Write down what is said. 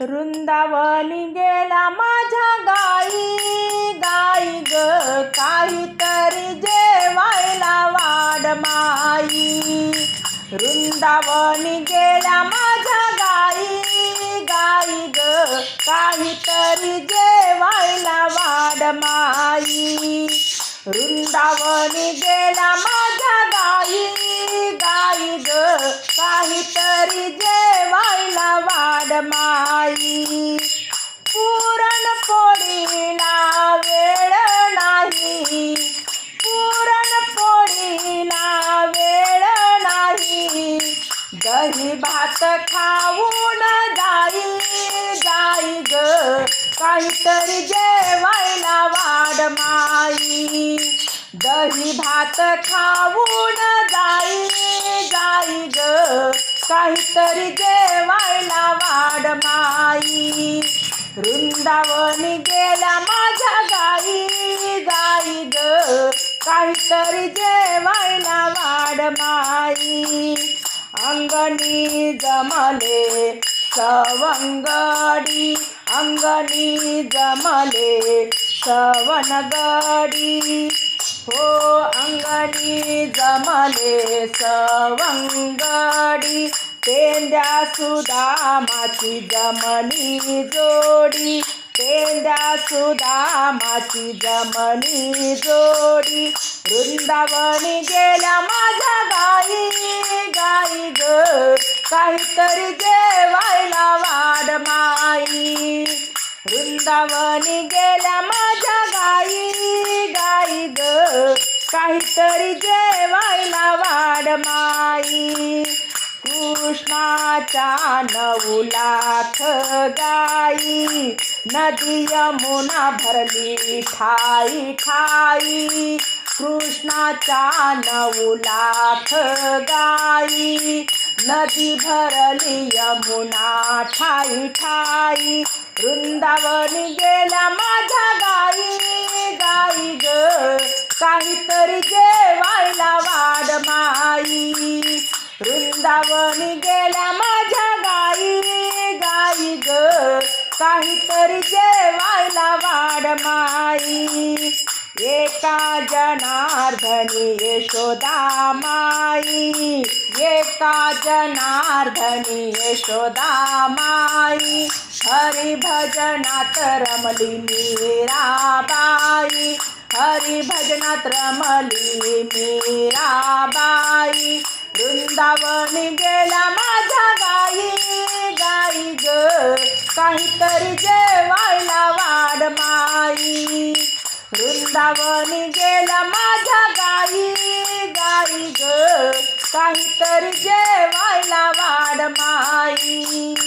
वृंदावनी गेला माझ्या गाई गाई ग काहीतरी जेवायला वाड माई. वृंदावनी गेला माझ्या गाई गाई ग काहीतरी जेवायला वाड माई. वृंदावनी गेला माझ्या गाई माई. पुरणपोळीला वेळ नाही. पुरणपोळीला वेळ नाही. दही भात खाऊन जाई जाई ग. काहीतरी जेवायला वाढ माई. दही भात खाऊन जाई काहीतरी जेवायला वाढ माई. वृंदावनी गेल्या माझ्या गाई गाई ग. काहीतरी जेवायला वाढ माई. अंगणी जमले सवंगडी अंगणी जमले सवनगडी. हो अंगणी जमले सवंगडी. पेंद्या सुदामाची जमनी जोडी पेंद्या सुदामाची जमनी जोडी. वृंदावनी गेल्या माझ्या गाई गाई ग काहीतरी जेवायला वाढ माई. वृंदावनी गेल्या माझ्या गाई गाई ग काहीतरी जेवायला वाढ माई. चा नऊ लाख गाई नदी यमुना भरली ठाई ठाई कृष्णाचा नऊ लाख गाई नदी भरली यमुना ठाई ठाई वृंदावन गेला माझा गाई गाई ग वृंदावनी गेला माझ्या गाई गाई ग. काहीतरी जेवायला वाढ माई. एका जनार्दनी यशोदा माई. एका जनार्दनी यशोदा माई. हरी भजनात रमली मीराबाई हरी भजनात रमली मीराबाई वृंदावनी गेला माझ्या गाई गाई ग. काहीतरी जेवायला वाढ माई. वृंदावनी गेला माझ्या गाई गाई ग. काहीतरी जेवायला वाढ माई.